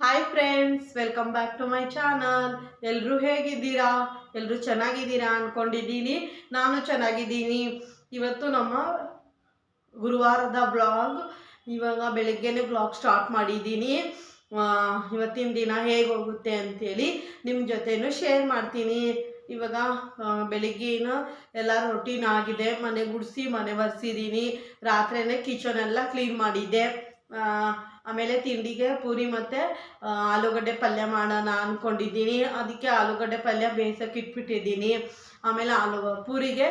Hi friends welcome back to my channel ಎಲ್ಲರೂ ಹೇಗಿದ್ದೀರಾ? ಎಲ್ಲರೂ ಚೆನ್ನಾಗಿದ್ದೀರಾ ಅಂದ್ಕೊಂಡಿದ್ದೀನಿ ನಾನು ಚೆನ್ನಾಗಿದ್ದೀನಿ. ಇವತ್ತು ನಮ್ಮ ಗುರುವಾರದ ಬ್ಲಾಗ್ ಇವಾಗ ಬೆಳಗ್ಗೆನೇ ಬ್ಲಾಗ್ ಸ್ಟಾರ್ಟ್ ಮಾಡಿದ್ದೀನಿ. ಇವತ್ತಿನ ದಿನ ಹೇಗೆ ಹೋಗುತ್ತೆ ಅಂತೇಳಿ ನಿಮ್ಮ ಜೊತೆನೂ ಶೇರ್ ಮಾಡ್ತೀನಿ. ಇವಾಗ ಬೆಳಗ್ಗೆನ ಎಲ್ಲ ರೊಟೀನ್ ಆಗಿದೆ ಮನೆ ಗುಡಿಸಿ ಮನೆ ಒರೆಸಿದ್ದೀನಿ ರಾತ್ರಿನೇ ಕಿಚನ್ ಎಲ್ಲ ಕ್ಲೀನ್ ಮಾಡಿದ್ದೆ. ಆಮೇಲೆ ತಿಂಡಿಗೆ ಪೂರಿ ಮತ್ತು ಆಲೂಗಡ್ಡೆ ಪಲ್ಯ ಮಾಡೋಣ ಅಂದ್ಕೊಂಡಿದ್ದೀನಿ ಅದಕ್ಕೆ ಆಲೂಗಡ್ಡೆ ಪಲ್ಯ ಬೇಯಿಸೋಕೆ ಇಟ್ಬಿಟ್ಟಿದ್ದೀನಿ. ಆಮೇಲೆ ಆಲೂ, ಪೂರಿಗೆ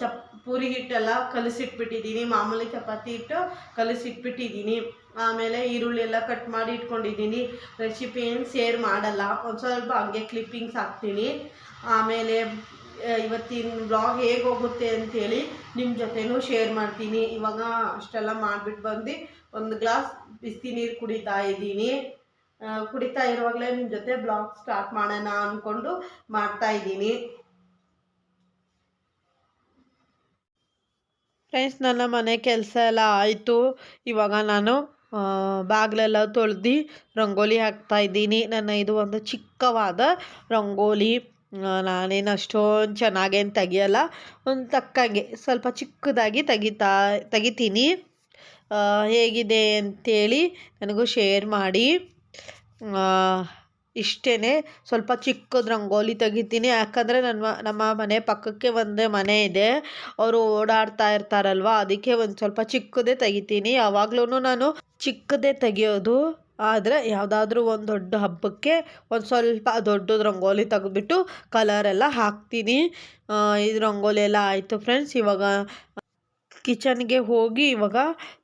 ಚಪ್, ಪೂರಿ ಹಿಟ್ಟೆಲ್ಲ ಕಲಸಿಟ್ಬಿಟ್ಟಿದ್ದೀನಿ. ಮಾಮೂಲಿ ಚಪಾತಿ ಹಿಟ್ಟು ಕಲಸಿಟ್ಬಿಟ್ಟಿದ್ದೀನಿ. ಆಮೇಲೆ ಈರುಳ್ಳಿ ಎಲ್ಲ ಕಟ್ ಮಾಡಿ ಇಟ್ಕೊಂಡಿದ್ದೀನಿ. ರೆಸಿಪಿ ಏನು ಶೇರ್ ಮಾಡಲ್ಲ. ಒಂದು ಸ್ವಲ್ಪ ಹಂಗೆ ಕ್ಲಿಪ್ಪಿಂಗ್ಸ್ ಹಾಕ್ತೀನಿ. ಆಮೇಲೆ ಇವತ್ತಿನ ಬ್ಲಾಗ್ ಹೇಗೆ ಹೋಗುತ್ತೆ ಅಂತೇಳಿ ನಿಮ್ಮ ಜೊತೆನೂ ಶೇರ್ ಮಾಡ್ತೀನಿ. ಇವಾಗ ಅಷ್ಟೆಲ್ಲ ಮಾಡಿಬಿಟ್ಟು ಬಂದು ಒಂದು ಗ್ಲಾಸ್ ಬಿಸಿ ನೀರು ಕುಡಿತಾ ಇದ್ದೀನಿ. ಕುಡಿತಾ ಇರುವಾಗಲೇ ನಿಮ್ಮ ಜೊತೆ ಬ್ಲಾಗ್ ಸ್ಟಾರ್ಟ್ ಮಾಡೋಣ ಅಂದ್ಕೊಂಡು ಮಾಡ್ತಾ ಇದ್ದೀನಿ. ಫ್ರೆಂಡ್ಸ್, ನನ್ನ ಮನೆ ಕೆಲಸ ಎಲ್ಲ ಆಯಿತು. ಇವಾಗ ನಾನು ಬಾಗಿಲೆಲ್ಲ ತೊಳೆದು ರಂಗೋಲಿ ಹಾಕ್ತಾ ಇದ್ದೀನಿ. ನನ್ನ ಇದು ಒಂದು ಚಿಕ್ಕವಾದ ರಂಗೋಲಿ. ನಾನೇನು ಅಷ್ಟೊಂದು ಚೆನ್ನಾಗೇನು ತೆಗಿಯೋಲ್ಲ. ಒಂದು ತಕ್ಕಂಗೆ, ಸ್ವಲ್ಪ ಚಿಕ್ಕದಾಗಿ ತೆಗಿತಾ, ತೆಗಿತೀನಿ. ಹೇಗಿದೆ ಅಂತೇಳಿ ನನಗೂ ಶೇರ್ ಮಾಡಿ. ಇಷ್ಟೇ ಸ್ವಲ್ಪ ಚಿಕ್ಕದು ರಂಗೋಲಿ ತೆಗಿತೀನಿ. ಯಾಕಂದರೆ ನನ್ನ ನಮ್ಮ ಮನೆ ಪಕ್ಕಕ್ಕೆ ಒಂದೇ ಮನೆ ಇದೆ. ಅವರು ಓಡಾಡ್ತಾ ಇರ್ತಾರಲ್ವ, ಅದಕ್ಕೆ ಒಂದು ಸ್ವಲ್ಪ ಚಿಕ್ಕದೇ ತೆಗಿತೀನಿ. ಯಾವಾಗ್ಲೂ ನಾನು ಚಿಕ್ಕದೇ ತೆಗಿಯೋದು. ಆದರೆ ಯಾವುದಾದ್ರೂ ಒಂದು ದೊಡ್ಡ ಹಬ್ಬಕ್ಕೆ ಒಂದು ಸ್ವಲ್ಪ ದೊಡ್ಡದು ರಂಗೋಲಿ ತೆಗೆದ್ಬಿಟ್ಟು ಕಲರೆಲ್ಲ ಹಾಕ್ತೀನಿ. ಇದು ರಂಗೋಲಿ ಎಲ್ಲ ಆಯಿತು ಫ್ರೆಂಡ್ಸ್ ಇವಾಗ ಕಿಚನ್ಗೆ ಹೋಗಿ ಇವಾಗ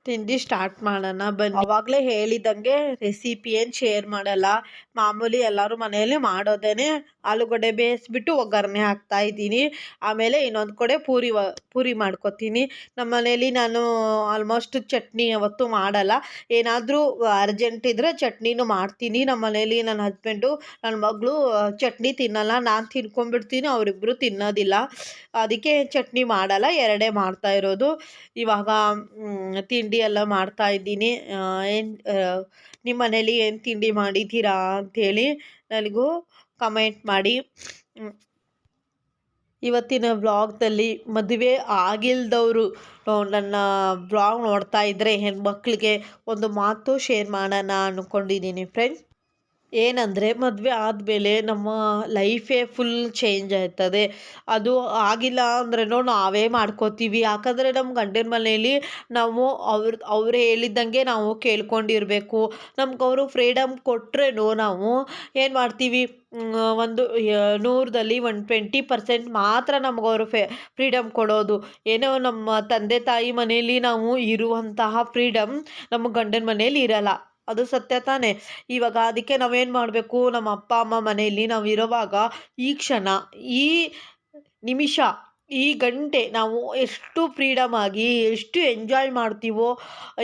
ತಿಂಡಿ ಸ್ಟಾರ್ಟ್ ಮಾಡೋಣ. ಬನ್ನಿ. ಅವಾಗಲೇ ಹೇಳಿದಂಗೆ ರೆಸಿಪಿ ಏನು ಶೇರ್ ಮಾಡಲ್ಲ. ಮಾಮೂಲಿ ಎಲ್ಲರೂ ಮನೆಯಲ್ಲಿ ಮಾಡೋದೇನೆ ಆಲೂಗಡ್ಡೆ ಬೇಯಿಸ್ಬಿಟ್ಟು ಒಗ್ಗರಣೆ ಹಾಕ್ತಾ ಇದ್ದೀನಿ. ಆಮೇಲೆ ಇನ್ನೊಂದು ಕಡೆ ಪೂರಿ ಪೂರಿ ಮಾಡ್ಕೊತೀನಿ. ನಮ್ಮ ಮನೇಲಿ ನಾನು ಆಲ್ಮೋಸ್ಟ್ ಚಟ್ನಿ ಯಾವತ್ತೂ ಮಾಡಲ್ಲ. ಏನಾದರೂ ಅರ್ಜೆಂಟ್ ಇದ್ದರೆ ಚಟ್ನಿನೂ ಮಾಡ್ತೀನಿ. ನಮ್ಮ ಮನೇಲಿ ನನ್ನ ಹಸ್ಬೆಂಡು ನನ್ನ ಮಗಳು ಚಟ್ನಿ ತಿನ್ನಲ್ಲ. ನಾನು ತಿನ್ಕೊಂಡ್ಬಿಡ್ತೀನಿ. ಅವರಿಬ್ಬರು ತಿನ್ನೋದಿಲ್ಲ. ಅದಕ್ಕೆ ಚಟ್ನಿ ಮಾಡಲ್ಲ. ಎರಡೇ ಮಾಡ್ತಾ ಇರೋದು. ಇವಾಗ ಮ್, ತಿಂಡಿ ಎಲ್ಲ ಮಾಡ್ತಾ ಇದ್ದೀನಿ. ಏನು ನಿಮ್ಮ ಮನೇಲಿ ಏನು ತಿಂಡಿ ಮಾಡಿದ್ದೀರಾ ಅಂಥೇಳಿ ನನಗೂ ಕಮೆಂಟ್ ಮಾಡಿ. ಇವತ್ತಿನ ವ್ಲಾಗ್ದಲ್ಲಿ ಮದುವೆ ಆಗಿಲ್ದವರು ನನ್ನ ವ್ಲಾಗ್ ನೋಡ್ತಾ ಇದ್ದರೆ ಹೆಣ್ಮಕ್ಳಿಗೆ ಒಂದು ಮಾತು ಶೇರ್ ಮಾಡೋಣ ಅಂದ್ಕೊಂಡಿದ್ದೀನಿ ಫ್ರೆಂಡ್ಸ್ ಏನಂದರೆ ಮದುವೆ ಆದಮೇಲೆ ನಮ್ಮ ಲೈಫೇ ಫುಲ್ ಚೇಂಜ್ ಆಯ್ತದೆ. ಅದು ಆಗಿಲ್ಲ ಅಂದ್ರೂ ನಾವೇ ಮಾಡ್ಕೋತೀವಿ. ಯಾಕಂದರೆ ನಮ್ಮ ಗಂಡನ ಮನೆಯಲ್ಲಿ ನಾವು ಅವ್ರ, ಅವ್ರು ಹೇಳಿದ್ದಂಗೆ ನಾವು ಕೇಳ್ಕೊಂಡಿರಬೇಕು. ನಮ್ಗೆ ಅವರು ಫ್ರೀಡಮ್ ಕೊಟ್ರೇನು ನಾವು ಏನು ಮಾಡ್ತೀವಿ? ಒಂದು ನೂರದಲ್ಲಿ ಒಂದು ಟ್ವೆಂಟಿ ಪರ್ಸೆಂಟ್ ಮಾತ್ರ ನಮ್ಗೆ ಅವರು ಫೆ ಫ್ರೀಡಮ್ ಕೊಡೋದು. ಏನೋ ನಮ್ಮ ತಂದೆ ತಾಯಿ ಮನೆಯಲ್ಲಿ ನಾವು ಇರುವಂತಹ ಫ್ರೀಡಮ್ ನಮ್ಮ ಗಂಡನ ಮನೆಯಲ್ಲಿ ಇರಲ್ಲ. ಅದು ಸತ್ಯ ತಾನೇ. ಇವಾಗ ಅದಕ್ಕೆ ನಾವೇನು ಮಾಡಬೇಕು? ನಮ್ಮ ಅಪ್ಪ, ಅಮ್ಮ ಮನೆಯಲ್ಲಿ ನಾವು ಇರುವಾಗ ಈ ಕ್ಷಣ, ಈ ನಿಮಿಷ, ಈ ಗಂಟೆ ನಾವು ಎಷ್ಟು ಫ್ರೀಡಮ್ ಆಗಿ ಎಷ್ಟು ಎಂಜಾಯ್ ಮಾಡ್ತೀವೋ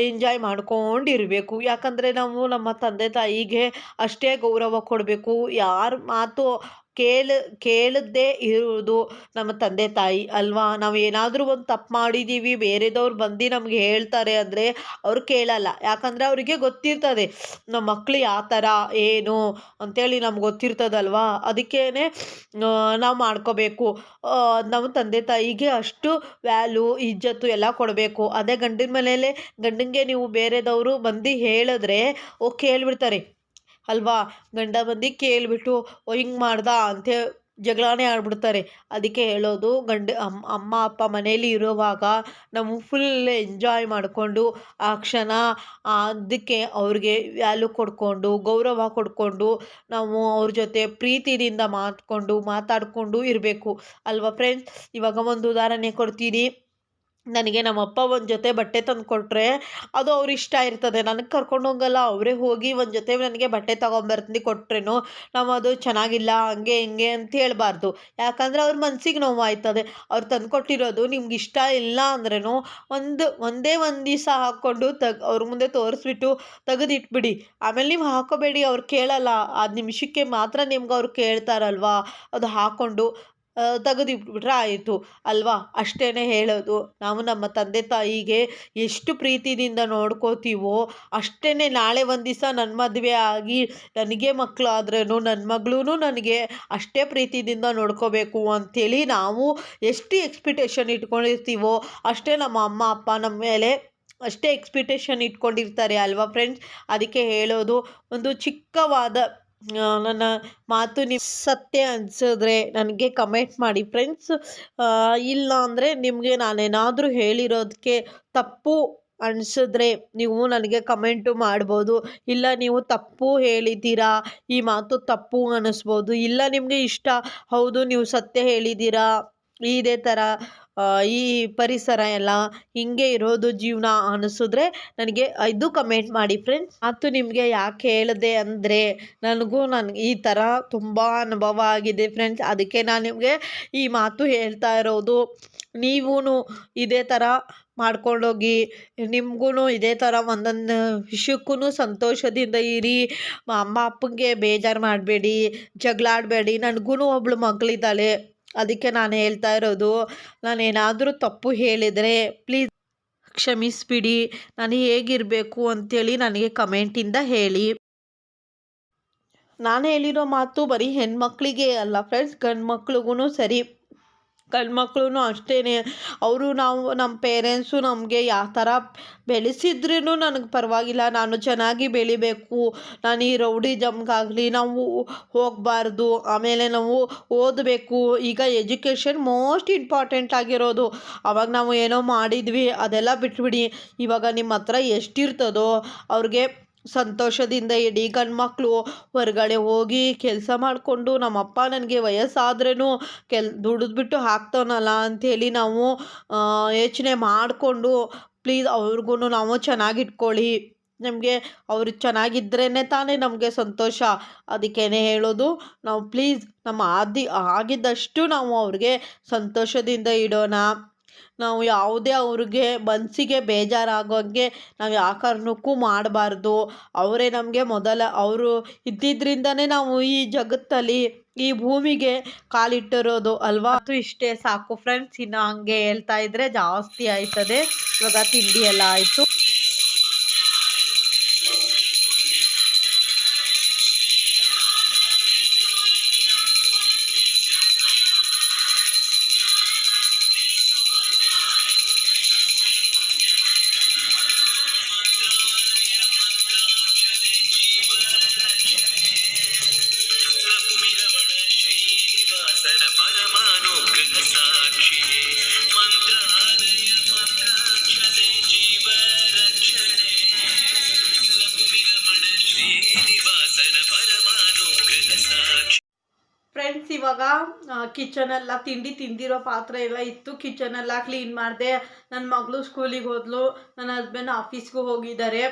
ಎಂಜಾಯ್ ಮಾಡ್ಕೊಂಡಿರಬೇಕು. ಯಾಕಂದರೆ ನಾವು ನಮ್ಮ ತಂದೆ ತಾಯಿಗೆ ಅಷ್ಟೇ ಗೌರವ ಕೊಡಬೇಕು. ಯಾರ ಮಾತು ಕೇಳ ಕೇಳದೇ ಇರುವುದು ನಮ್ಮ ತಂದೆ ತಾಯಿ ಅಲ್ವಾ? ನಾವು ಏನಾದರೂ ಒಂದು ತಪ್ಪು ಮಾಡಿದ್ದೀವಿ ಬೇರೆದವ್ರು ಬಂದು ನಮಗೆ ಹೇಳ್ತಾರೆ ಅಂದರೆ ಅವ್ರು ಕೇಳಲ್ಲ. ಯಾಕಂದರೆ ಅವರಿಗೆ ಗೊತ್ತಿರ್ತದೆ ನಮ್ಮ ಮಕ್ಕಳು ಯಾವ ಥರ ಏನು ಅಂತೇಳಿ ನಮ್ಗೆ ಗೊತ್ತಿರ್ತದಲ್ವಾ? ಅದಕ್ಕೇ ನಾವು ಮಾಡ್ಕೋಬೇಕು. ನಮ್ಮ ತಂದೆ ತಾಯಿಗೆ ಅಷ್ಟು ವ್ಯಾಲ್ಯೂ, ಇಜ್ಜತ್ತು ಎಲ್ಲ ಕೊಡಬೇಕು. ಅದೇ ಗಂಡಿನ ಮನೆಯಲ್ಲೇ ಗಂಡನಿಗೆ ನೀವು ಬೇರೆದವರು ಬಂದು ಹೇಳಿದ್ರೆ, ಓ, ಕೇಳ್ಬಿಡ್ತಾರೆ. ಅಲ್ವಾ? ಗಂಡ ಬಂದು ಕೇಳಿಬಿಟ್ಟು, ಓ, ಹಿಂಗೆ ಮಾಡ್ದ ಅಂತ ಜಗಳನೇ ಆಡ್ಬಿಡ್ತಾರೆ. ಅದಕ್ಕೆ ಹೇಳೋದು, ಗಂಡ ಅಮ್ಮ ಅಮ್ಮ, ಅಪ್ಪ ಮನೇಲಿ ಇರುವಾಗ ನಾವು ಫುಲ್ ಎಂಜಾಯ್ ಮಾಡಿಕೊಂಡು, ಆ ಕ್ಷಣ ಅದಕ್ಕೆ ಅವ್ರಿಗೆ ವ್ಯಾಲ್ಯೂ ಕೊಡ್ಕೊಂಡು, ಗೌರವ ಕೊಡ್ಕೊಂಡು ನಾವು ಅವ್ರ ಜೊತೆ ಪ್ರೀತಿಯಿಂದ ಮಾತ್ಕೊಂಡು, ಮಾತಾಡಿಕೊಂಡು ಇರಬೇಕು. ಅಲ್ವಾ ಫ್ರೆಂಡ್ಸ್ ಇವಾಗ ಒಂದು ಉದಾಹರಣೆ ಕೊಡ್ತೀನಿ. ನನಗೆ ನಮ್ಮ ಅಪ್ಪ ಒಂದು ಜೊತೆ ಬಟ್ಟೆ ತಂದು ಕೊಟ್ಟರೆ ಅದು ಅವ್ರ ಇಷ್ಟ ಇರ್ತದೆ. ನನಗೆ ಕರ್ಕೊಂಡು ಹೋಗಲ್ಲ, ಅವರೇ ಹೋಗಿ ಒಂದು ಜೊತೆ ನನಗೆ ಬಟ್ಟೆ ತೊಗೊಂಬರ್ತೀನಿ ಕೊಟ್ರೇನು, ನಾವು ಅದು ಚೆನ್ನಾಗಿಲ್ಲ, ಹಂಗೆ ಹಿಂಗೆ ಅಂತ ಹೇಳ್ಬಾರ್ದು. ಯಾಕಂದರೆ ಅವ್ರ ಮನ್ಸಿಗೆ ನೋವಾಯ್ತದೆ. ಅವ್ರು ತಂದು ಕೊಟ್ಟಿರೋದು ನಿಮ್ಗೆ ಇಷ್ಟ ಇಲ್ಲ ಅಂದ್ರೂ ಒಂದು, ಒಂದೇ ಒಂದು ದಿವಸ ಹಾಕ್ಕೊಂಡು ತಗ್, ಅವ್ರ ಮುಂದೆ ತೋರಿಸ್ಬಿಟ್ಟು ತೆಗೆದಿಟ್ಬಿಡಿ. ಆಮೇಲೆ ನೀವು ಹಾಕೋಬೇಡಿ, ಅವ್ರು ಕೇಳಲ್ಲ. ಆ ನಿಮಿಷಕ್ಕೆ ಮಾತ್ರ ನಿಮ್ಗೆ ಅವ್ರು ಕೇಳ್ತಾರಲ್ವಾ? ಅದು ಹಾಕ್ಕೊಂಡು ತೆಗೆದಿಟ್ಬಿಟ್ರೆ ಆಯಿತು ಅಲ್ವಾ? ಅಷ್ಟೇ ಹೇಳೋದು. ನಾವು ನಮ್ಮ ತಂದೆ ತಾಯಿಗೆ ಎಷ್ಟು ಪ್ರೀತಿಯಿಂದ ನೋಡ್ಕೋತೀವೋ ಅಷ್ಟೇ ನಾಳೆ ಒಂದು ದಿವಸ ನನ್ನ ಮದುವೆ ಆಗಿ ನನಗೆ ಮಕ್ಕಳು ಆದ್ರೂ ನನ್ನ ಮಗಳೂ ನನಗೆ ಅಷ್ಟೇ ಪ್ರೀತಿಯಿಂದ ನೋಡ್ಕೋಬೇಕು ಅಂಥೇಳಿ ನಾವು ಎಷ್ಟು ಎಕ್ಸ್ಪೆಕ್ಟೇಷನ್ ಇಟ್ಕೊಂಡಿರ್ತೀವೋ, ಅಷ್ಟೇ ನಮ್ಮ ಅಮ್ಮ, ಅಪ್ಪ ನಮ್ಮ ಮೇಲೆ ಅಷ್ಟೇ ಎಕ್ಸ್ಪೆಕ್ಟೇಷನ್ ಇಟ್ಕೊಂಡಿರ್ತಾರೆ ಅಲ್ವಾ ಫ್ರೆಂಡ್ಸ್ ಅದಕ್ಕೆ ಹೇಳೋದು ಒಂದು ಚಿಕ್ಕವಾದ ನನ್ನ ಮಾತು ನಿಮ್ಮ ಸತ್ಯ ಅನಿಸಿದ್ರೆ ನನಗೆ ಕಮೆಂಟ್ ಮಾಡಿ. ಫ್ರೆಂಡ್ಸ್ ಇಲ್ಲ ಅಂದರೆ ನಿಮಗೆ ನಾನೇನಾದರೂ ಹೇಳಿರೋದಕ್ಕೆ ತಪ್ಪು ಅನಿಸಿದ್ರೆ ನೀವು ನನಗೆ ಕಮೆಂಟು ಮಾಡ್ಬೋದು. ಇಲ್ಲ ನೀವು ತಪ್ಪು ಹೇಳಿದ್ದೀರಾ, ಈ ಮಾತು ತಪ್ಪು ಅನ್ನಿಸ್ಬೋದು ಇಲ್ಲ ನಿಮಗೆ ಇಷ್ಟ, ಹೌದು, ನೀವು ಸತ್ಯ ಹೇಳಿದ್ದೀರಾ ಇದೇ ಥರ ಈ ಪರಿಸರ ಎಲ್ಲ ಹಿಂಗೆ ಇರೋದು ಜೀವನ ಅನಿಸಿದ್ರೆ ನನಗೆ ಇದು ಕಮೆಂಟ್ ಮಾಡಿ ಫ್ರೆಂಡ್ಸ್ ಮತ್ತು ನಿಮಗೆ ಯಾಕೆ ಹೇಳಿದೆ ಅಂದರೆ ನನಗೂ ನನಗೆ ಈ ಥರ ತುಂಬ ಅನುಭವ ಆಗಿದೆ ಫ್ರೆಂಡ್ಸ್ ಅದಕ್ಕೆ ನಾನು ನಿಮಗೆ ಈ ಮಾತು ಹೇಳ್ತಾ ಇರೋದು. ನೀವೂ ಇದೇ ಥರ ಮಾಡ್ಕೊಂಡೋಗಿ ನಿಮಗೂ ಇದೇ ಥರ ಒಂದೊಂದು ವಿಷಯಕ್ಕೂ ಸಂತೋಷದಿಂದ ಇರಿ. ಅಮ್ಮ ಅಪ್ಪಂಗೆ ಬೇಜಾರು ಮಾಡಬೇಡಿ ಜಗಳ ಆಡಬೇಡಿ ನನಗೂ ಒಬ್ಳು ಮಗಳಿದ್ದಾಳೆ. ಅದಕ್ಕೆ ನಾನು ಹೇಳ್ತಾ ಇರೋದು ನಾನೇನಾದರೂ ತಪ್ಪು ಹೇಳಿದರೆ ಪ್ಲೀಸ್ ಕ್ಷಮಿಸಿಬಿಡಿ, ನಾನು ಹೇಗಿರಬೇಕು ಅಂಥೇಳಿ ನನಗೆ ಕಮೆಂಟಿಂದ ಹೇಳಿ. ನಾನು ಹೇಳಿರೋ ಮಾತು ಬರೀ ಹೆಣ್ಮಕ್ಳಿಗೆ ಅಲ್ಲ ಫ್ರೆಂಡ್ಸ್ ಗಂಡು ಮಕ್ಳಿಗೂ ಸರಿ. ಗಂಡು ಮಕ್ಕಳು ಅಷ್ಟೇ ಅವರು ನಾವು ನಮ್ಮ ಪೇರೆಂಟ್ಸು ನಮಗೆ ಯಾವ ಥರ ಬೆಳೆಸಿದ್ರೂ ನನಗೆ ಪರವಾಗಿಲ್ಲ. ನಾನು ಚೆನ್ನಾಗಿ ಬೆಳಿಬೇಕು. ನಾನು ಈ ರೌಡಿ ಜಮ್ಗಾಗಲಿ, ನಾವು ಹೋಗಬಾರ್ದು. ಆಮೇಲೆ ನಾವು ಓದಬೇಕು. ಈಗ ಎಜುಕೇಷನ್ ಮೋಸ್ಟ್ ಇಂಪಾರ್ಟೆಂಟ್ ಆಗಿರೋದು. ಅವಾಗ ನಾವು ಏನೋ ಮಾಡಿದ್ವಿ, ಅದೆಲ್ಲ ಬಿಟ್ಬಿಡಿ. ಇವಾಗ ನಿಮ್ಮ ಹತ್ರ ಎಷ್ಟಿರ್ತದೋ ಅವ್ರಿಗೆ ಸಂತೋಷದಿಂದ ಇಡೀ ಗಂಡು ಮಕ್ಕಳು ಹೊರಗಡೆ ಹೋಗಿ ಕೆಲಸ ಮಾಡಿಕೊಂಡು ನಮ್ಮಪ್ಪ ನನಗೆ ವಯಸ್ಸಾದ್ರೂ ಕೆಲ್, ದುಡಿದ್ಬಿಟ್ಟು ಹಾಕ್ತವನಲ್ಲ ಅಂಥೇಳಿ ನಾವು ಯೋಚನೆ ಮಾಡಿಕೊಂಡು ಪ್ಲೀಸ್ ಅವ್ರಿಗೂ ನಾವು ಚೆನ್ನಾಗಿಟ್ಕೊಳ್ಳಿ. ನಮಗೆ ಅವರು ಚೆನ್ನಾಗಿದ್ರೇ ತಾನೇ ನಮಗೆ ಸಂತೋಷ. ಅದಕ್ಕೇನೆ ಹೇಳೋದು, ನಾವು ಪ್ಲೀಸ್ ನಮ್ಮ ಆದಿ, ಆಗಿದ್ದಷ್ಟು ನಾವು ಅವ್ರಿಗೆ ಸಂತೋಷದಿಂದ ಇಡೋಣ. ನಾವು ಯಾವುದೇ ಅವ್ರಿಗೆ ಮನಸ್ಸಿಗೆ ಬೇಜಾರಾಗೋಂಗೆ ನಾವು ಯಾವ ಕಾರಣಕ್ಕೂ ಮಾಡಬಾರ್ದು. ಅವರೇ ನಮಗೆ ಮೊದಲ, ಅವರು ಇದ್ದಿದ್ದರಿಂದನೇ ನಾವು ಈ ಜಗತ್ತಲ್ಲಿ, ಈ ಭೂಮಿಗೆ ಕಾಲಿಟ್ಟಿರೋದು ಅಲ್ವಾ? ಅದು ಇಷ್ಟೇ ಸಾಕು ಫ್ರೆಂಡ್ಸ್ ಇನ್ನು ಹಂಗೆ ಹೇಳ್ತಾ ಇದ್ರೆ ಜಾಸ್ತಿ ಆಯ್ತದೆ. ಇವಾಗ ತಿಂಡಿ ಎಲ್ಲ ಆಯಿತು. ಕಿಚನೆಲ್ಲ ತಿಂಡಿ ತಿಂದಿರೋ ಪಾತ್ರೆ ಎಲ್ಲ ಇತ್ತು. ಕಿಚನೆಲ್ಲ ಕ್ಲೀನ್ ಮಾಡಿದೆ. ನನ್ನ ಮಗಳು ಸ್ಕೂಲಿಗೆ ಹೋದ್ಲು. ನನ್ನ ಹಸ್ಬೆಂಡ್ ಆಫೀಸ್ಗೂ ಹೋಗಿದ್ದಾರೆ.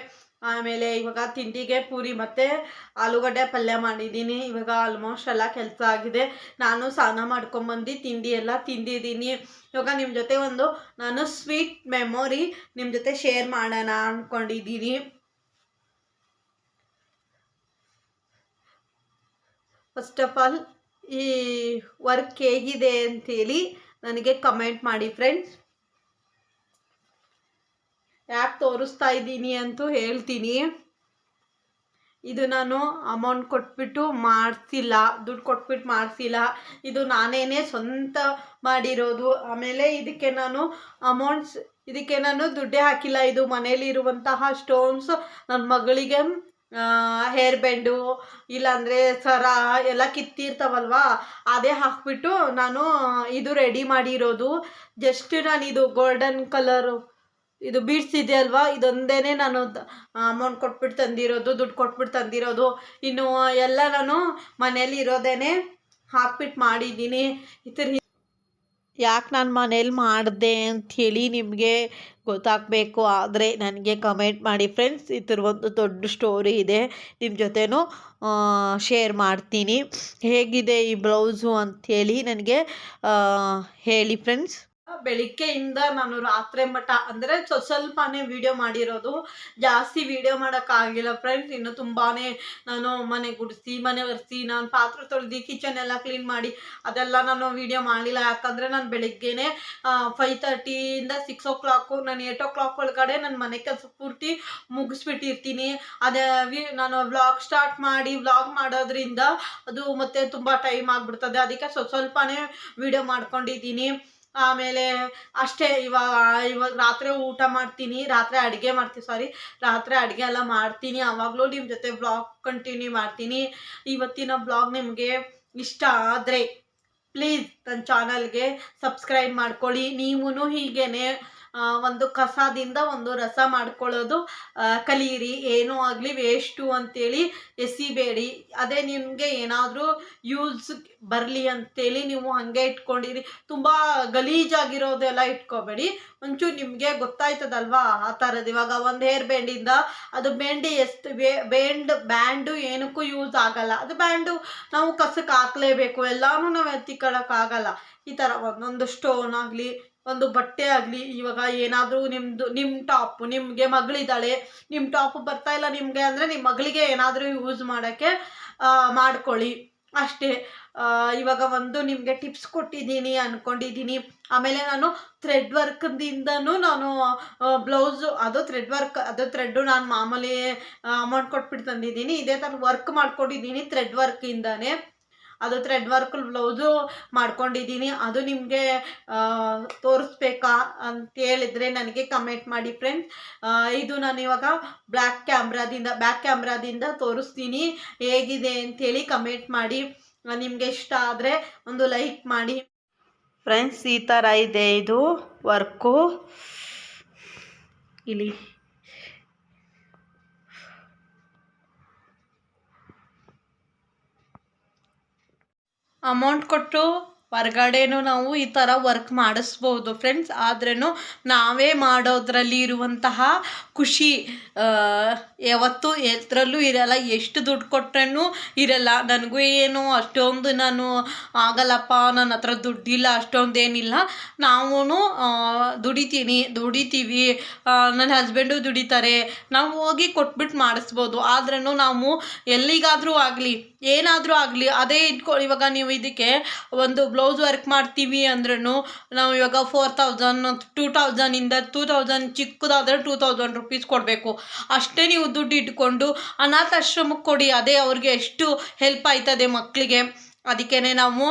ಆಮೇಲೆ ಇವಾಗ ತಿಂಡಿಗೆ ಪೂರಿ ಮತ್ತು ಆಲೂಗಡ್ಡೆ ಪಲ್ಯ ಮಾಡಿದ್ದೀನಿ. ಇವಾಗ ಆಲ್ಮೋಸ್ಟ್ ಎಲ್ಲ ಕೆಲಸ ಆಗಿದೆ. ನಾನು ಸ್ನಾನ ಮಾಡ್ಕೊಂಬಂದು ತಿಂಡಿ ಎಲ್ಲ ತಿಂದಿದ್ದೀನಿ. ಇವಾಗ ನಿಮ್ಮ ಜೊತೆ ಒಂದು ನಾನು ಸ್ವೀಟ್ ಮೆಮೊರಿ ನಿಮ್ಮ ಜೊತೆ ಶೇರ್ ಮಾಡೋಣ ಅಂದ್ಕೊಂಡಿದ್ದೀನಿ ಫಸ್ಟ್ ಆಫ್ ಆಲ್ ಈ ವರ್ಕ್ ಹೇಗಿದೆ ಅಂತೇಳಿ ನನಗೆ ಕಮೆಂಟ್ ಮಾಡಿ ಫ್ರೆಂಡ್ಸ್ ಯಾಕೆ ತೋರಿಸ್ತಾ ಇದ್ದೀನಿ ಅಂತೂ ಹೇಳ್ತೀನಿ. ಇದು ನಾನು ಅಮೌಂಟ್ ಕೊಟ್ಬಿಟ್ಟು ಮಾಡಿಸಿಲ್ಲ, ದುಡ್ಡು ಕೊಟ್ಬಿಟ್ಟು ಮಾಡಿಸಿಲ್ಲ. ಇದು ನಾನೇನೇ ಸ್ವಂತ ಮಾಡಿರೋದು. ಆಮೇಲೆ ಇದಕ್ಕೆ ನಾನು ಅಮೌಂಟ್ಸ್ ಇದಕ್ಕೆ ನಾನು ದುಡ್ಡೇ ಹಾಕಿಲ್ಲ. ಇದು ಮನೇಲಿರುವಂತಹ ಸ್ಟೋನ್ಸ್ ನನ್ನ ಮಗಳಿಗೆ ಹೇರ್ ಬ್ಯಾಂಡು ಇಲ್ಲಾಂದರೆ ಸರ ಎಲ್ಲ ಕಿತ್ತಿರ್ತಾವಲ್ವಾ, ಅದೇ ಹಾಕ್ಬಿಟ್ಟು ನಾನು ಇದು ರೆಡಿ ಮಾಡಿರೋದು. ಜಸ್ಟ್ ನಾನು ಇದು ಗೋಲ್ಡನ್ ಕಲರು ಇದು ಬೀಡ್ಸ್ ಇದೆ ಅಲ್ವಾ ಇದೊಂದೇ ನಾನು ಅಮೌಂಟ್ ಕೊಟ್ಬಿಟ್ಟು ತಂದಿರೋದು, ದುಡ್ಡು ಕೊಟ್ಬಿಟ್ಟು ತಂದಿರೋದು. ಇನ್ನು ಎಲ್ಲ ನಾನು ಮನೇಲಿ ಇರೋದೇ ಹಾಕ್ಬಿಟ್ಟು ಮಾಡಿದ್ದೀನಿ. ಈ ಯಾಕೆ ನಾನು ಮನೇಲಿ ಮಾಡಿದೆ ಅಂಥೇಳಿ ನಿಮಗೆ ಗೊತ್ತಾಗಬೇಕು, ಆದರೆ ನನಗೆ ಕಮೆಂಟ್ ಮಾಡಿ ಫ್ರೆಂಡ್ಸ್ ಈ ಥರ ಒಂದು ದೊಡ್ಡ ಸ್ಟೋರಿ ಇದೆ. ನಿಮ್ಮ ಜೊತೆನೂ ಶೇರ್ ಮಾಡ್ತೀನಿ. ಹೇಗಿದೆ ಈ ಬ್ಲೌಸು ಅಂಥೇಳಿ ನನಗೆ ಹೇಳಿ ಫ್ರೆಂಡ್ಸ್ ಬೆಳಿಗ್ಗೆಯಿಂದ ನಾನು ರಾತ್ರಿ ಮಠ ಅಂದರೆ ಸ್ವಲ್ಪನೇ ವಿಡಿಯೋ ಮಾಡಿರೋದು. ಜಾಸ್ತಿ ವಿಡಿಯೋ ಮಾಡೋಕ್ಕಾಗಿಲ್ಲ ಫ್ರೆಂಡ್ಸ್ ಇನ್ನು ತುಂಬಾ ನಾನು ಮನೆ ಗುಡಿಸಿ, ಮನೆ ಒರೆಸಿ, ನಾನು ಪಾತ್ರೆ ತೊಳೆದು ಕಿಚನ್ ಎಲ್ಲ ಕ್ಲೀನ್ ಮಾಡಿ ಅದೆಲ್ಲ ನಾನು ವಿಡಿಯೋ ಮಾಡಲಿಲ್ಲ ಯಾಕಂದರೆ ನಾನು ಬೆಳಿಗ್ಗೆನೇ ಫೈವ್ ತರ್ಟಿಯಿಂದ ಸಿಕ್ಸ್ ಓ ಕ್ಲಾಕು ನಾನು ಏಯ್ಟ್ ಓ ಕ್ಲಾಕ್ ಒಳಗಡೆ ನನ್ನ ಮನೆ ಕೆಲಸ ಪೂರ್ತಿ ಮುಗಿಸ್ಬಿಟ್ಟಿರ್ತೀನಿ. ಅದೇ ನಾನು ವ್ಲಾಗ್ ಸ್ಟಾರ್ಟ್ ಮಾಡಿ ವ್ಲಾಗ್ ಮಾಡೋದ್ರಿಂದ ಅದು ಮತ್ತೆ ತುಂಬ ಟೈಮ್ ಆಗಿಬಿಡ್ತದೆ. ಅದಕ್ಕೆ ಸ್ವಲ್ಪ ಸ್ವಲ್ಪನೇ ವಿಡಿಯೋ ಮಾಡ್ಕೊಂಡಿದ್ದೀನಿ. ಆಮೇಲೆ ಅಷ್ಟೇ ಇವಾಗ ಇವಾಗ ರಾತ್ರಿ ಊಟ ಮಾಡ್ತೀನಿ, ರಾತ್ರಿ ಅಡುಗೆ ಮಾಡ್ತೀನಿ ಸಾರಿ ರಾತ್ರಿ ಅಡುಗೆ ಎಲ್ಲ ಮಾಡ್ತೀನಿ. ಆವಾಗಲೂ ನಿಮ್ಮ ಜೊತೆ ಬ್ಲಾಗ್ ಕಂಟಿನ್ಯೂ ಮಾಡ್ತೀನಿ. ಇವತ್ತಿನ ಬ್ಲಾಗ್ ನಿಮಗೆ ಇಷ್ಟ ಆದರೆ ಪ್ಲೀಸ್ ನನ್ನ ಚಾನಲ್ಗೆ ಸಬ್ಸ್ಕ್ರೈಬ್ ಮಾಡ್ಕೊಳ್ಳಿ. ನೀವೂ ಹೀಗೇ ಒಂದು ಕಸದಿಂದ ಒಂದು ರಸ ಮಾಡ್ಕೊಳ್ಳೋದು ಕಲಿಯಿರಿ ಏನೂ ಆಗಲಿ, ವೇಸ್ಟು ಅಂತೇಳಿ ಎಸಿಬೇಡಿ. ಅದೇ ನಿಮಗೆ ಏನಾದರೂ ಯೂಸ್ ಬರಲಿ ಅಂತೇಳಿ ನೀವು ಹಾಗೆ ಇಟ್ಕೊಂಡಿರಿ. ತುಂಬ ಗಲೀಜಾಗಿರೋದೆಲ್ಲ ಇಟ್ಕೋಬೇಡಿ. ಒಂಚೂರು ನಿಮಗೆ ಗೊತ್ತಾಯ್ತದಲ್ವಾ ಆ ಥರದ್ದು. ಇವಾಗ ಒಂದು ಹೇರ್ ಬ್ಯಾಂಡಿಂದ ಅದು ಬ್ಯಾಂಡ್ ಎಷ್ಟು ಬ್ಯಾಂಡ್ ಬ್ಯಾಂಡು ಏನಕ್ಕೂ ಯೂಸ್ ಆಗಲ್ಲ. ಅದು ಬ್ಯಾಂಡು ನಾವು ಕಸಕ್ಕೆ ಹಾಕ್ಲೇಬೇಕು. ಎಲ್ಲಾನು ನಾವು ಎತ್ತಿಕೊಳ್ಳೋಕ್ಕಾಗಲ್ಲ ಈ ಥರ ಒಂದೊಂದು ಸ್ಟೋನ್ ಆಗಲಿ ಒಂದು ಬಟ್ಟೆ ಆಗಲಿ, ಇವಾಗ ಏನಾದರೂ ನಿಮ್ಮದು ನಿಮ್ಮ ಟಾಪ್ ನಿಮಗೆ ಮಗಳಿದ್ದಾಳೆ ನಿಮ್ಮ ಟಾಪ್ ಬರ್ತಾ ಇಲ್ಲ ನಿಮಗೆ ಅಂದರೆ ನಿಮ್ಮ ಮಗಳಿಗೆ ಏನಾದರೂ ಯೂಸ್ ಮಾಡೋಕ್ಕೆ ಮಾಡ್ಕೊಳ್ಳಿ. ಅಷ್ಟೇ. ಇವಾಗ ಒಂದು ನಿಮಗೆ ಟಿಪ್ಸ್ ಕೊಟ್ಟಿದ್ದೀನಿ ಅಂದ್ಕೊಂಡಿದ್ದೀನಿ ಆಮೇಲೆ ನಾನು ಥ್ರೆಡ್ ವರ್ಕ್ದಿಂದನೂ ನಾನು ಬ್ಲೌಸು ಅದು ಥ್ರೆಡ್ ವರ್ಕ್ ಅದು ಥ್ರೆಡ್ಡು ನಾನು ಮಾಮೂಲಿ ಅಮೌಂಟ್ ಕೊಟ್ಬಿಟ್ಟು ತಂದಿದ್ದೀನಿ. ಇದೇ ಥರ ವರ್ಕ್ ಮಾಡ್ಕೊಂಡಿದ್ದೀನಿ ಥ್ರೆಡ್ ವರ್ಕಿಂದನೇ ಅದು ಥ್ರೆಡ್ ವರ್ಕಲ್ ಬ್ಲೌಸು ಮಾಡ್ಕೊಂಡಿದ್ದೀನಿ. ಅದು ನಿಮಗೆ ತೋರಿಸ್ಬೇಕಾ ಅಂತ ಹೇಳಿದರೆ ನನಗೆ ಕಮೆಂಟ್ ಮಾಡಿ ಫ್ರೆಂಡ್ಸ್ ಇದು ನಾನು ಇವಾಗ ಬ್ಲ್ಯಾಕ್ ಕ್ಯಾಮ್ರಾದಿಂದ ಬ್ಯಾಕ್ ಕ್ಯಾಮ್ರಾದಿಂದ ತೋರಿಸ್ತೀನಿ. ಹೇಗಿದೆ ಅಂಥೇಳಿ ಕಮೆಂಟ್ ಮಾಡಿ. ನಿಮಗೆ ಇಷ್ಟ ಆದರೆ ಒಂದು ಲೈಕ್ ಮಾಡಿ. ಫ್ರೆಂಡ್ಸ್ ಈ ಥರ ಇದೆ ಇದು ವರ್ಕು ಇಲ್ಲಿ. ಅಮೌಂಟ್ ಕೊಟ್ಟು ಹೊರ್ಗಡೆನೂ ನಾವು ಈ ಥರ ವರ್ಕ್ ಮಾಡಿಸ್ಬೋದು. ಫ್ರೆಂಡ್ಸ್ ಆದ್ರೂ ನಾವೇ ಮಾಡೋದ್ರಲ್ಲಿ ಇರುವಂತಹ ಖುಷಿ ಯಾವತ್ತೂ ಎದ್ರಲ್ಲೂ ಇರಲ್ಲ. ಎಷ್ಟು ದುಡ್ಡು ಕೊಟ್ರೂ ಇರಲ್ಲ. ನನಗೂ ಏನು ಅಷ್ಟೊಂದು ನಾನು ಆಗಲ್ಲಪ್ಪ ನನ್ನ ಹತ್ರ ದುಡ್ಡಿಲ್ಲ, ಅಷ್ಟೊಂದೇನಿಲ್ಲ. ನಾವು ದುಡಿತೀನಿ, ದುಡಿತೀವಿ. ನನ್ನ ಹಸ್ಬೆಂಡು ದುಡಿತಾರೆ. ನಾವು ಹೋಗಿ ಕೊಟ್ಬಿಟ್ಟು ಮಾಡಿಸ್ಬೋದು. ಆದ್ರೂ ನಾವು ಎಲ್ಲಿಗಾದರೂ ಆಗಲಿ ಏನಾದರೂ ಆಗಲಿ, ಅದೇ ಇಟ್ಕೊ, ಇವಾಗ ನೀವು ಇದಕ್ಕೆ ಒಂದು ಬ್ಲೌಸ್ ವರ್ಕ್ ಮಾಡ್ತೀವಿ ಅಂದ್ರೂ ನಾವು ಇವಾಗ ಫೋರ್ ತೌಸಂಡ್ ಟೂ ತೌಸಂಡಿಂದ ಟೂ ತೌಸಂಡ್ ಚಿಕ್ಕದಾದರೆ ಟೂ ತೌಸಂಡ್ ರುಪೀಸ್ ಕೊಡಬೇಕು. ಅಷ್ಟೇ ನೀವು ದುಡ್ಡು ಇಟ್ಕೊಂಡು ಅನಾಥಾಶ್ರಮಕ್ಕೆ ಕೊಡಿ, ಅದೇ ಅವ್ರಿಗೆ ಎಷ್ಟು ಹೆಲ್ಪ್ ಆಯ್ತದೆ ಮಕ್ಕಳಿಗೆ ಅದಕ್ಕೇ ನಾವು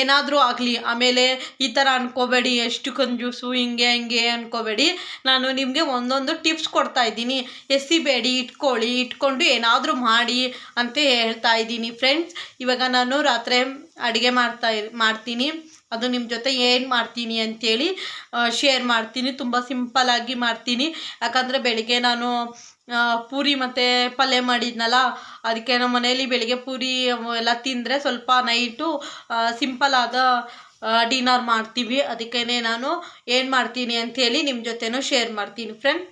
ಏನಾದರೂ ಆಗಲಿ, ಆಮೇಲೆ ಈ ಥರ ಅನ್ಕೋಬೇಡಿ, ಎಷ್ಟು ಕಂಜೂಸು, ಹಿಂಗೆ ಹಿಂಗೆ ಅನ್ಕೋಬೇಡಿ. ನಾನು ನಿಮಗೆ ಒಂದೊಂದು ಟಿಪ್ಸ್ ಕೊಡ್ತಾ ಇದ್ದೀನಿ. ಎಸಿಬೇಡಿ, ಇಟ್ಕೊಳ್ಳಿ, ಇಟ್ಕೊಂಡು ಏನಾದರೂ ಮಾಡಿ ಅಂತ ಹೇಳ್ತಾ ಇದ್ದೀನಿ ಫ್ರೆಂಡ್ಸ್. ಇವಾಗ ನಾನು ರಾತ್ರಿ ಅಡುಗೆ ಮಾಡ್ತಾ ಮಾಡ್ತೀನಿ. ಅದು ನಿಮ್ಮ ಜೊತೆ ಏನು ಮಾಡ್ತೀನಿ ಅಂತೇಳಿ ಶೇರ್ ಮಾಡ್ತೀನಿ. ತುಂಬ ಸಿಂಪಲ್ಲಾಗಿ ಮಾಡ್ತೀನಿ. ಯಾಕಂದರೆ ಬೆಳಿಗ್ಗೆ ನಾನು ಪೂರಿ ಮತ್ತು ಪಲ್ಯ ಮಾಡಿದ್ನಲ್ಲ, ಅದಕ್ಕೆ ನಮ್ಮ ಮನೇಲಿ ಬೆಳಿಗ್ಗೆ ಪೂರಿ ಎಲ್ಲ ತಿಂದರೆ ಸ್ವಲ್ಪ ನೈಟು ಸಿಂಪಲ್ಲಾದ ಡಿನ್ನರ್ ಮಾಡ್ತೀವಿ. ಅದಕ್ಕೇ ನಾನು ಏನು ಮಾಡ್ತೀನಿ ಅಂಥೇಳಿ ನಿಮ್ಮ ಜೊತೆನೂ ಶೇರ್ ಮಾಡ್ತೀನಿ ಫ್ರೆಂಡ್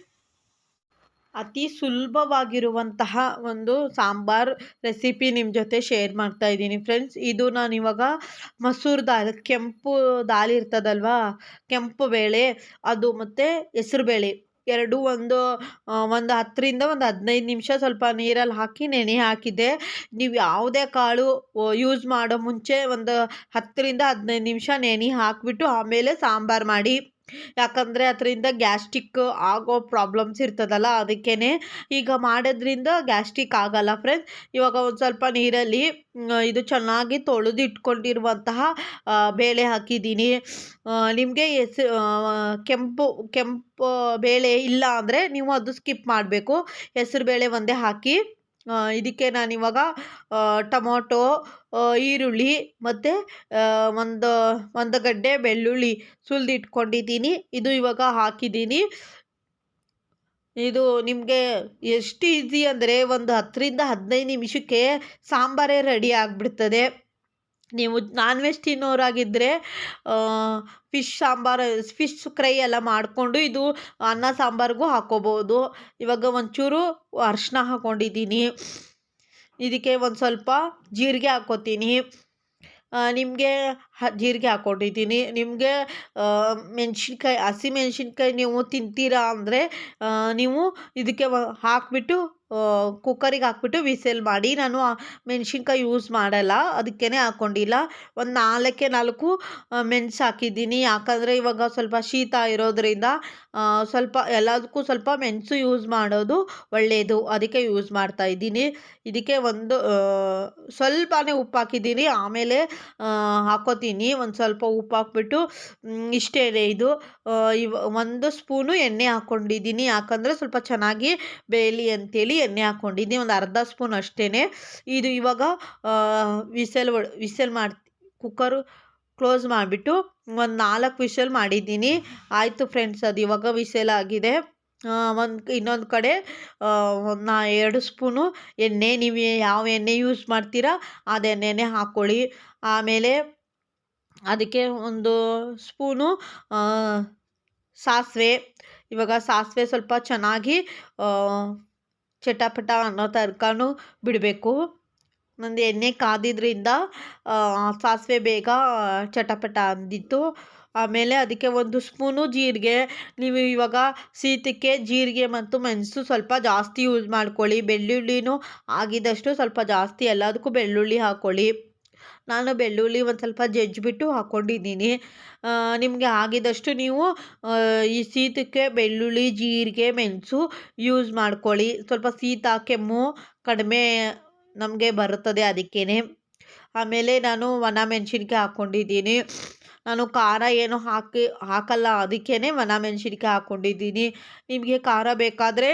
ಅತಿ ಸುಲಭವಾಗಿರುವಂತಹ ಒಂದು ಸಾಂಬಾರ್ ರೆಸಿಪಿ ನಿಮ್ಮ ಜೊತೆ ಶೇರ್ ಮಾಡ್ತಾ ಇದ್ದೀನಿ ಫ್ರೆಂಡ್ಸ್ ಇದು ನಾನು ಇವಾಗ ಮಸೂರ್ ದಾಲ್, ಕೆಂಪು ದಾಲ್ ಇರ್ತದಲ್ವಾ, ಕೆಂಪು ಬೇಳೆ, ಅದು ಮತ್ತು ಹೆಸ್ರು ಬೇಳೆ. ಎರಡೂ, ಒಂದು ಒಂದು ಹತ್ತರಿಂದ ಒಂದು ಹದಿನೈದು ನಿಮಿಷ ಸ್ವಲ್ಪ ನೀರಲ್ಲಿ ಹಾಕಿ, ನೆನೆ ಹಾಕಿದ್ದೆ. ನೀವು ಯಾವುದೇ ಕಾಳು ಯೂಸ್ ಮಾಡೋ ಮುಂಚೆ ಒಂದು ಹತ್ತರಿಂದ ಹದಿನೈದು ನಿಮಿಷ ನೆನೆ ಹಾಕಿಬಿಟ್ಟು ಆಮೇಲೆ ಸಾಂಬಾರು ಮಾಡಿ. ಯಾಕಂದರೆ ಅದರಿಂದ ಗ್ಯಾಸ್ಟ್ರಿಕ್ ಆಗೋ ಪ್ರಾಬ್ಲಮ್ಸ್ ಇರ್ತದಲ್ಲ ಅದಕ್ಕೇ ಈಗ ಮಾಡೋದ್ರಿಂದ ಗ್ಯಾಸ್ಟಿಕ್ ಆಗಲ್ಲ ಫ್ರೆಂಡ್ಸ್ ಇವಾಗ ಒಂದು ಸ್ವಲ್ಪ ನೀರಲ್ಲಿ ಇದು ಚೆನ್ನಾಗಿ ತೊಳೆದು ಇಟ್ಕೊಂಡಿರುವಂತಹ ಬೇಳೆ ಹಾಕಿದ್ದೀನಿ. ನಿಮಗೆ ಎಸ್ ಕೆಂಪು ಕೆಂಪು ಬೇಳೆ ಇಲ್ಲ ಅಂದರೆ ನೀವು ಅದು ಸ್ಕಿಪ್ ಮಾಡಬೇಕು. ಹೆಸ್ರು ಬೇಳೆ ಒಂದೇ ಹಾಕಿ. ಇದಕ್ಕೆ ನಾನಿವಾಗ ಇವಾಗ ಟೊಮೊಟೊ ಈರುಳ್ಳಿ ಮತ್ತು ಒಂದು ಒಂದು ಗಡ್ಡೆ ಬೆಳ್ಳುಳ್ಳಿ ಸುಲಿದಿಟ್ಕೊಂಡಿದ್ದೀನಿ. ಇದು ಇವಾಗ ಹಾಕಿದ್ದೀನಿ. ಇದು ನಿಮಗೆ ಎಷ್ಟು ಈಸಿ ಅಂದರೆ ಒಂದು ಹತ್ತರಿಂದ ಹದಿನೈದು ನಿಮಿಷಕ್ಕೆ ಸಾಂಬಾರೇ ರೆಡಿ ಆಗಿಬಿಡ್ತದೆ. ನೀವು ನಾನ್ ವೆಜ್ ತಿನ್ನೋರಾಗಿದ್ದರೆ ಫಿಶ್ ಸಾಂಬಾರು ಫಿಶ್ ಫ್ರೈ ಎಲ್ಲ ಮಾಡಿಕೊಂಡು ಇದು ಅನ್ನ ಸಾಂಬಾರಿಗೂ ಹಾಕ್ಕೋಬೋದು ಇವಾಗ ಒಂಚೂರು ಅರಿಶಿನ ಹಾಕ್ಕೊಂಡಿದ್ದೀನಿ ಇದಕ್ಕೆ ಒಂದು ಸ್ವಲ್ಪ ಜೀರಿಗೆ ಹಾಕ್ಕೋತೀನಿ ನಿಮಗೆ ಜೀರಿಗೆ ಹಾಕ್ಕೊಂಡಿದ್ದೀನಿ ನಿಮಗೆ ಮೆಣ್ಸಿನ್ಕಾಯಿ, ಹಸಿ ಮೆಣ್ಸಿನ್ಕಾಯಿ ನೀವು ತಿಂತೀರಾ ಅಂದರೆ ನೀವು ಇದಕ್ಕೆ ಹಾಕಿಬಿಟ್ಟು ಕುಕ್ಕರಿಗೆ ಹಾಕ್ಬಿಟ್ಟು ವಿಸೆಲ್ ಮಾಡಿ. ನಾನು ಮೆಣಸಿನ್ಕಾಯಿ ಯೂಸ್ ಮಾಡಲ್ಲ. ಅದಕ್ಕೇ ಹಾಕ್ಕೊಂಡಿಲ್ಲ ಒಂದು ನಾಲ್ಕೇ ನಾಲ್ಕು ಮೆಣಸು ಹಾಕಿದ್ದೀನಿ. ಯಾಕಂದರೆ ಇವಾಗ ಸ್ವಲ್ಪ ಶೀತ ಇರೋದರಿಂದ ಸ್ವಲ್ಪ ಎಲ್ಲದಕ್ಕೂ ಸ್ವಲ್ಪ ಮೆಣಸು ಯೂಸ್ ಮಾಡೋದು ಒಳ್ಳೆಯದು ಅದಕ್ಕೆ ಯೂಸ್ ಮಾಡ್ತಾ ಇದ್ದೀನಿ. ಇದಕ್ಕೆ ಒಂದು ಸ್ವಲ್ಪನೇ ಉಪ್ಪು ಹಾಕಿದ್ದೀನಿ. ಆಮೇಲೆ ಹಾಕೋತೀನಿ. ಒಂದು ಸ್ವಲ್ಪ ಉಪ್ಪು ಹಾಕ್ಬಿಟ್ಟು ಇಷ್ಟೇ ಇದು. ಇವ, ಒಂದು ಸ್ಪೂನು ಎಣ್ಣೆ ಹಾಕ್ಕೊಂಡಿದ್ದೀನಿ ಯಾಕಂದರೆ ಸ್ವಲ್ಪ ಚೆನ್ನಾಗಿ ಬೇಯಲಿ ಅಂತೇಳಿ ಎಣ್ಣೆ ಹಾಕ್ಕೊಂಡಿದ್ದೆ ಒಂದು ಅರ್ಧ ಸ್ಪೂನ್ ಅಷ್ಟೇ ಇದು ಇವಾಗ ವಿಸೆಲ್ ವಿಸೆಲ್ ಮಾಡಿ, ಕುಕ್ಕರು ಕ್ಲೋಸ್ ಮಾಡಿಬಿಟ್ಟು ಒಂದು ನಾಲ್ಕು ವಿಷಲ್ ಮಾಡಿದ್ದೀನಿ. ಆಯಿತು ಫ್ರೆಂಡ್ಸ್, ಅದು ಇವಾಗ ವಿಸೆಲ್ ಆಗಿದೆ. ಒಂದು ಇನ್ನೊಂದು ಕಡೆ ನಾ, ಎರಡು ಸ್ಪೂನು ಎಣ್ಣೆ, ನೀವು ಯಾವ ಎಣ್ಣೆ ಯೂಸ್ ಮಾಡ್ತೀರಾ, ಅದು ಎಣ್ಣೆನೇ ಹಾಕ್ಕೊಳ್ಳಿ ಆಮೇಲೆ ಅದಕ್ಕೆ ಒಂದು ಸ್ಪೂನು ಸಾಸಿವೆ. ಇವಾಗ ಸಾಸಿವೆ ಸ್ವಲ್ಪ ಚೆನ್ನಾಗಿ ಚಟಪಟ ಅನ್ನೋ ತನಕನೂ ಬಿಡಬೇಕು. ನಂದು ಎಣ್ಣೆ ಕಾದಿದ್ರಿಂದ ಸಾಸಿವೆ ಬೇಗ ಚಟಪಟ ಅಂದಿತ್ತು. ಆಮೇಲೆ ಅದಕ್ಕೆ ಒಂದು ಸ್ಪೂನು ಜೀರಿಗೆ. ನೀವು ಇವಾಗ ಶೀತಕ್ಕೆ ಜೀರಿಗೆ ಮತ್ತು ಮೆಣಸು ಸ್ವಲ್ಪ ಜಾಸ್ತಿ ಯೂಸ್ ಮಾಡ್ಕೊಳ್ಳಿ. ಬೆಳ್ಳುಳ್ಳಿನೂ ಆಗಿದಷ್ಟು ಸ್ವಲ್ಪ ಜಾಸ್ತಿ. ಎಲ್ಲದಕ್ಕೂ ಬೆಳ್ಳುಳ್ಳಿ ಹಾಕ್ಕೊಳ್ಳಿ ನಾನು ಬೆಳ್ಳುಳ್ಳಿ ಒಂದು ಸ್ವಲ್ಪ ಜಜ್ಜಿಬಿಟ್ಟು ಹಾಕ್ಕೊಂಡಿದ್ದೀನಿ ನಿಮಗೆ ಆಗಿದ್ದಷ್ಟು ನೀವು ಈ ಶೀತಕ್ಕೆ ಬೆಳ್ಳುಳ್ಳಿ, ಜೀರಿಗೆ, ಮೆಣಸು ಯೂಸ್ ಮಾಡ್ಕೊಳ್ಳಿ. ಸ್ವಲ್ಪ ಶೀತ, ಕೆಮ್ಮು ಕಡಿಮೆ ನಮಗೆ ಬರುತ್ತದೆ ಅದಕ್ಕೇ ಆಮೇಲೆ ನಾನು ಒಣ ಮೆಣಸಿನ್ಕಾಯಿ ಹಾಕ್ಕೊಂಡಿದ್ದೀನಿ. ನಾನು ಖಾರ ಏನು ಹಾಕಿ, ಹಾಕಲ್ಲ ಅದಕ್ಕೇ ಒಣ ಮೆಣಸಿನ್ಕಾಯಿ ಹಾಕ್ಕೊಂಡಿದ್ದೀನಿ. ನಿಮಗೆ ಖಾರ ಬೇಕಾದರೆ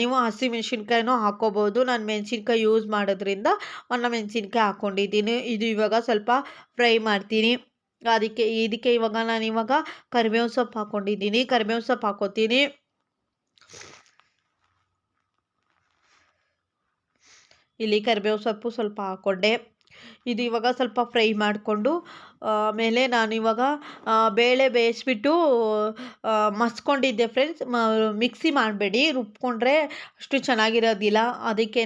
ನೀವು ಹಸಿ ಹಸಿಮೆಣ್ಸಿನ್ಕಾಯಿನೂ ಹಾಕ್ಕೋಬೋದು ನಾನು ಮೆಣಸಿನ್ಕಾಯಿ ಯೂಸ್ ಮಾಡೋದ್ರಿಂದ ಒಣ ಮೆಣಸಿನ್ಕಾಯಿ ಹಾಕ್ಕೊಂಡಿದ್ದೀನಿ. ಇದು ಇವಾಗ ಸ್ವಲ್ಪ ಫ್ರೈ ಮಾಡ್ತೀನಿ. ಅದಕ್ಕೆ, ಇದಕ್ಕೆ ಇವಾಗ ನಾನು ಇವಾಗ ಕರಿಬೇವು ಸೊಪ್ಪು ಹಾಕ್ಕೊಂಡಿದ್ದೀನಿ. ಕರಿಬೇವು ಸೊಪ್ಪು ಹಾಕ್ಕೋತೀನಿ ಇಲ್ಲಿ ಕರಿಬೇವು ಸೊಪ್ಪು ಸ್ವಲ್ಪ ಹಾಕ್ಕೊಂಡೆ ಇದು ಇವಾಗ ಸ್ವಲ್ಪ ಫ್ರೈ ಮಾಡಿಕೊಂಡು ಆಮೇಲೆ ನಾನು ಇವಾಗ ಬೇಳೆ ಬೇಯಿಸ್ಬಿಟ್ಟು ಮಸ್ಕೊಂಡಿದ್ದೆ ಫ್ರೆಂಡ್ಸ್ ಮಿಕ್ಸಿ ಮಾಡಬೇಡಿ, ರುಬ್ಕೊಂಡ್ರೆ ಅಷ್ಟು ಚೆನ್ನಾಗಿರೋದಿಲ್ಲ. ಅದಕ್ಕೇ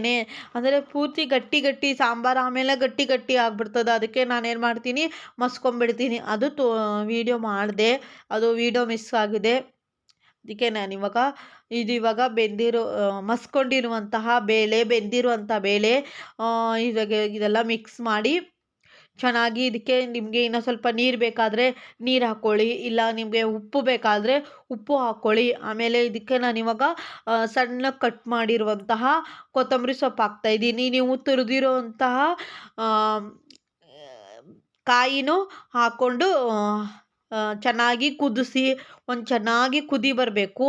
ಅಂದರೆ ಪೂರ್ತಿ ಗಟ್ಟಿ ಗಟ್ಟಿ ಸಾಂಬಾರು, ಆಮೇಲೆ ಗಟ್ಟಿ ಗಟ್ಟಿ ಆಗಿಬಿಡ್ತದೆ. ಅದಕ್ಕೆ ನಾನೇನು ಮಾಡ್ತೀನಿ ಮಸ್ಕೊಂಬಿಡ್ತೀನಿ ಅದು ತೋ ವೀಡಿಯೋ ಮಾಡಿದೆ. ಅದು ವೀಡಿಯೋ ಮಿಸ್ ಆಗಿದೆ. ಅದಕ್ಕೆ ನಾನಿವಾಗ ಇದು ಇವಾಗ ಬೆಂದಿರೋ ಮಸ್ಕೊಂಡಿರುವಂತಹ ಬೇಳೆ ಬೆಂದಿರುವಂಥ ಬೇಳೆ ಇವಾಗ ಇದೆಲ್ಲ ಮಿಕ್ಸ್ ಮಾಡಿ ಚೆನ್ನಾಗಿ ಇದಕ್ಕೆ ನಿಮಗೆ ಇನ್ನೂ ಸ್ವಲ್ಪ ನೀರು ಬೇಕಾದರೆ ನೀರು ಹಾಕ್ಕೊಳ್ಳಿ ಇಲ್ಲ ನಿಮಗೆ ಉಪ್ಪು ಬೇಕಾದರೆ ಉಪ್ಪು ಹಾಕ್ಕೊಳ್ಳಿ ಆಮೇಲೆ ಇದಕ್ಕೆ ನಾನು ಇವಾಗ ಸಣ್ಣ ಕಟ್ ಮಾಡಿರುವಂತಹ ಕೊತ್ತಂಬರಿ ಸೊಪ್ಪು ಹಾಕ್ತಾಯಿದ್ದೀನಿ ನೀವು ತುರಿದಿರುವಂತಹ ಕಾಯಿನೂ ಹಾಕ್ಕೊಂಡು ಚೆನ್ನಾಗಿ ಕುದಿಸಿ, ಒಂದು ಚೆನ್ನಾಗಿ ಕುದಿ ಬರಬೇಕು.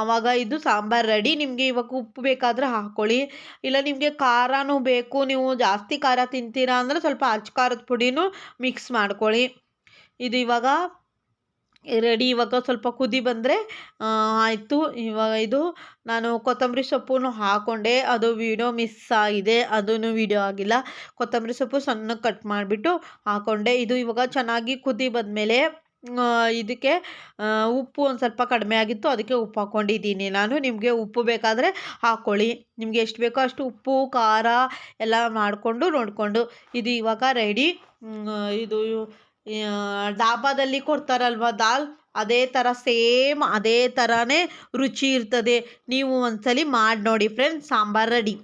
ಆವಾಗ ಇದು ಸಾಂಬಾರು ರೆಡಿ ನಿಮಗೆ ಇವಾಗ ಉಪ್ಪು ಬೇಕಾದರೆ ಹಾಕ್ಕೊಳ್ಳಿ ಇಲ್ಲ ನಿಮಗೆ ಖಾರನೂ ಬೇಕು. ನೀವು ಜಾಸ್ತಿ ಖಾರ ತಿಂತೀರಾ ಅಂದರೆ ಸ್ವಲ್ಪ ಅಚ್ಚ ಖಾರದ ಪುಡಿನೂ ಮಿಕ್ಸ್ ಮಾಡ್ಕೊಳ್ಳಿ. ಇದು ಇವಾಗ ರೆಡಿ ಇವಾಗ ಸ್ವಲ್ಪ ಕುದಿ ಬಂದರೆ ಆಯಿತು. ಇವಾಗ ಇದು ನಾನು ಕೊತ್ತಂಬರಿ ಸೊಪ್ಪು ಹಾಕ್ಕೊಂಡೆ ಅದು ವೀಡಿಯೋ ಮಿಸ್ ಆಗಿದೆ. ಅದೂ ವೀಡಿಯೋ ಆಗಿಲ್ಲ. ಕೊತ್ತಂಬರಿ ಸೊಪ್ಪು ಸಣ್ಣ ಕಟ್ ಮಾಡಿಬಿಟ್ಟು ಹಾಕ್ಕೊಂಡೆ ಇದು ಇವಾಗ ಚೆನ್ನಾಗಿ ಕುದಿ ಬಂದಮೇಲೆ ಇದಕ್ಕೆ ಉಪ್ಪು ಒಂದು ಸ್ವಲ್ಪ ಕಡಿಮೆ ಆಗಿತ್ತು, ಅದಕ್ಕೆ ಉಪ್ಪು ಹಾಕ್ಕೊಂಡಿದ್ದೀನಿ ನಾನು ನಿಮಗೆ ಉಪ್ಪು ಬೇಕಾದರೆ ಹಾಕ್ಕೊಳ್ಳಿ ನಿಮಗೆ ಎಷ್ಟು ಬೇಕೋ ಅಷ್ಟು ಉಪ್ಪು, ಖಾರ ಎಲ್ಲ ಮಾಡಿಕೊಂಡು ನೋಡಿಕೊಂಡು. ಇದು ಇವಾಗ ರೆಡಿ ಇದು ಡಾಬಾದಲ್ಲಿ ಕೊಡ್ತಾರಲ್ವ ದಾಲ್? ಅದೇ ಥರ ಸೇಮ್ ಅದೇ ಥರನೇ ರುಚಿ ಇರ್ತದೆ. ನೀವು ಒಂದ್ಸಲಿ ಮಾಡಿ ನೋಡಿ ಫ್ರೆಂಡ್ಸ್ ಸಾಂಬಾರು ರೆಡಿ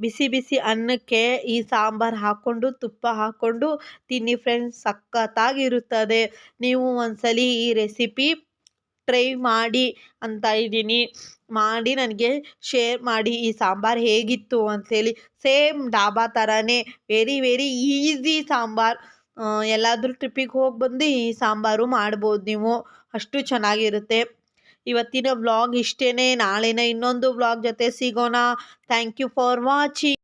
ಬಿಸಿ ಬಿಸಿ ಅನ್ನಕ್ಕೆ ಈ ಸಾಂಬಾರು ಹಾಕ್ಕೊಂಡು, ತುಪ್ಪ ಹಾಕ್ಕೊಂಡು ತಿನ್ನಿ ಫ್ರೆಂಡ್ಸ್ ಸಖತ್ತಾಗಿರುತ್ತದೆ. ನೀವು ಒಂದ್ಸಲಿ ಈ ರೆಸಿಪಿ ಟ್ರೈ ಮಾಡಿ ಅಂತ ಇದ್ದೀನಿ. ಮಾಡಿ ನನಗೆ ಶೇರ್ ಮಾಡಿ ಈ ಸಾಂಬಾರು ಹೇಗಿತ್ತು ಅಂಥೇಳಿ ಸೇಮ್ ಡಾಬಾ ಥರನೇ ವೆರಿ ವೆರಿ ಈಸಿ ಸಾಂಬಾರು. ಎಲ್ಲಾದರೂ ಟ್ರಿಪ್ಪಿಗೆ ಹೋಗಿ ಬಂದು ಈ ಸಾಂಬಾರು ಮಾಡ್ಬೋದು ನೀವು. ಅಷ್ಟು ಚೆನ್ನಾಗಿರುತ್ತೆ. ಇವತ್ತಿನ ವ್ಲಾಗ್ ಇಷ್ಟೇನೆ. ನಾಳೆನ ಇನ್ನೊಂದು ವ್ಲಾಗ್ ಜೊತೆ ಸಿಗೋಣ. Thank you for watching